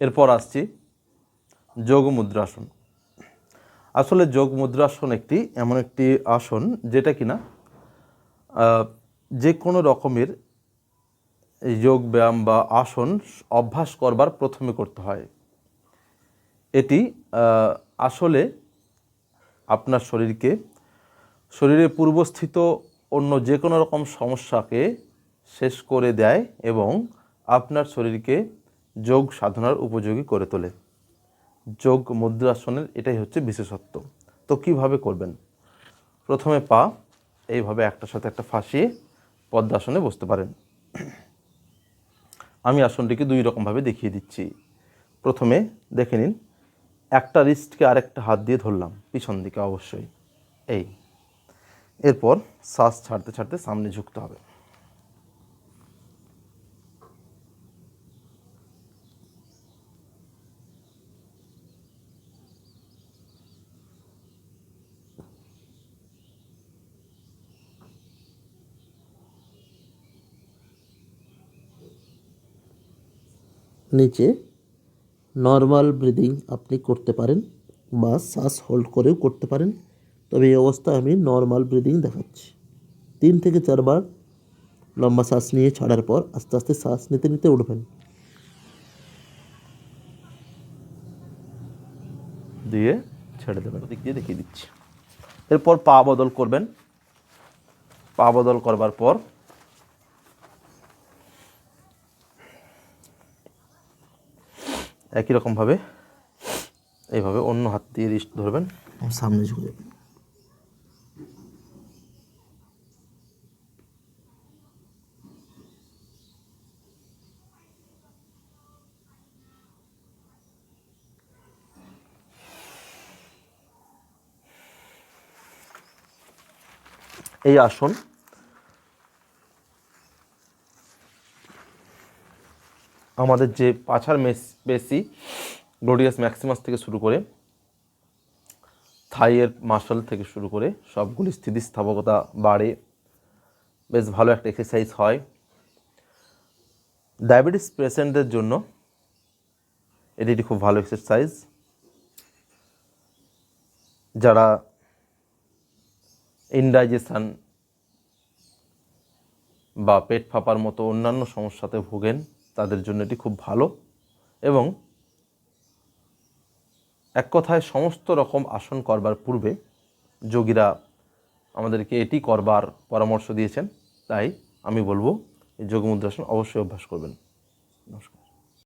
এরপর আসছি যোগ মুদ্রাসন। আসলে যোগ মুদ্রাসন একটি, এমন একটি আসন যেটা কিনা যে কোনো রকমের যোগ ব্যায়াম বা আসন অভ্যাস করবার প্রথমে করতে হয়। এটি আসলে আপনার শরীরকে, শরীরে পূর্বস্থিত অন্য যে কোনো রকম সমস্যাকে শেষ করে দেয় এবং আপনার শরীরকে যোগ সাধনার উপযোগী করে তোলে। যোগ মুদ্রাসনের এটাই হচ্ছে বিশেষত্ব। তো কীভাবে করবেন? প্রথমে পা, এইভাবে একটার সাথে একটা ফাঁসিয়ে পদ্মাসনে বসতে পারেন। আমি আসনটিকে দুই রকমভাবে দেখিয়ে দিচ্ছি। প্রথমে দেখে নিন, একটা রিস্টকে আরেকটা হাত দিয়ে ধরলাম, পিছন দিকে অবশ্যই। এই। এরপর শ্বাস ছাড়তে ছাড়তে সামনে ঝুঁকতে হবে। নিচে নর্মাল ব্রিদিং আপনি করতে পারেন বা শ্বাস হোল্ড করেও করতে পারেন। তবে এই অবস্থায় আমি নর্মাল ব্রিদিং দেখাচ্ছি। তিন থেকে চারবার লম্বা শ্বাস নিয়ে ছাড়ার পর আস্তে আস্তে শ্বাস নিতে নিতে উঠবেন। দিয়ে ছেড়ে দেবেন। দিক দিয়ে দেখিয়ে দিচ্ছি। এরপর পা বদল করবেন। পা বদল করবার পর একই রকমভাবে এইভাবে অন্য হাত দিয়ে রিস্ট ধরবেন। সামনে ঝুঁকে যাবেন এই আসন আমাদের যে পাছার পেশি গ্লোরিয়াস ম্যাক্সিমাস থেকে শুরু করে, থাইয়ের মাসল থেকে শুরু করে, সবগুলি স্থিতিস্থাপকতা বাড়ে। বেশ ভালো একটা এক্সারসাইজ হয়। ডায়াবেটিস পেশেন্টদের জন্য এটি একটি খুব ভালো এক্সারসাইজ যারা ইনডাইজেশান বা পেট ফাঁপার মতো অন্যান্য সমস্যাতে ভোগেন তাদের জন্য এটি খুব ভালো এবং এক কথায় সমস্ত রকম আসন করবার পূর্বে যোগীরা আমাদেরকে এটি করবার পরামর্শ দিয়েছেন। তাই আমি বলব, এই যোগমুদ্রাসন অবশ্যই অভ্যাস করবেন। নমস্কার।